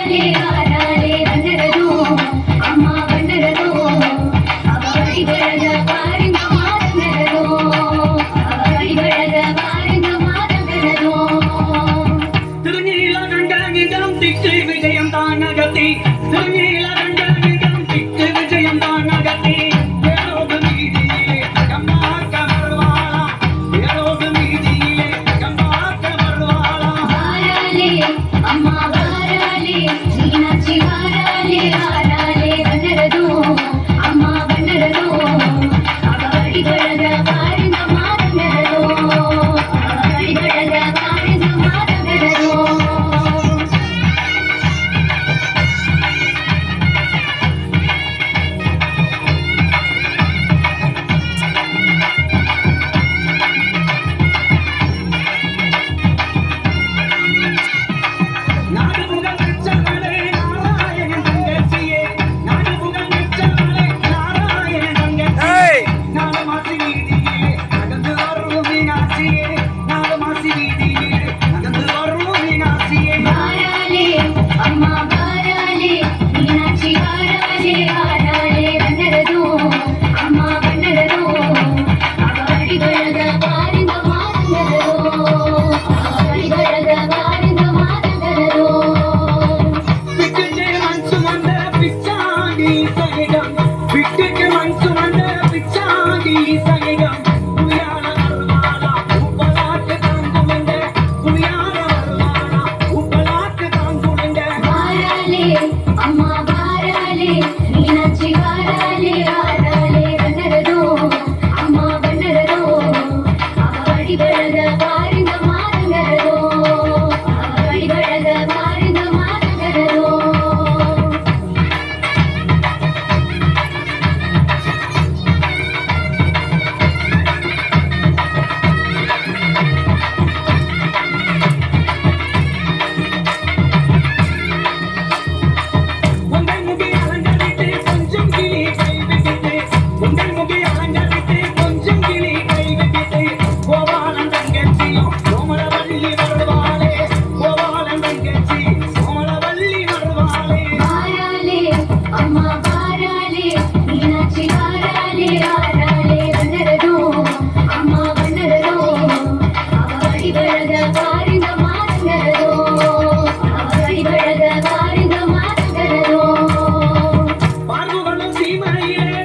வாராளே வாராளே வந்தரதோ அம்மா திக்கு விஜயம் தானகத்தி திருநீல I'm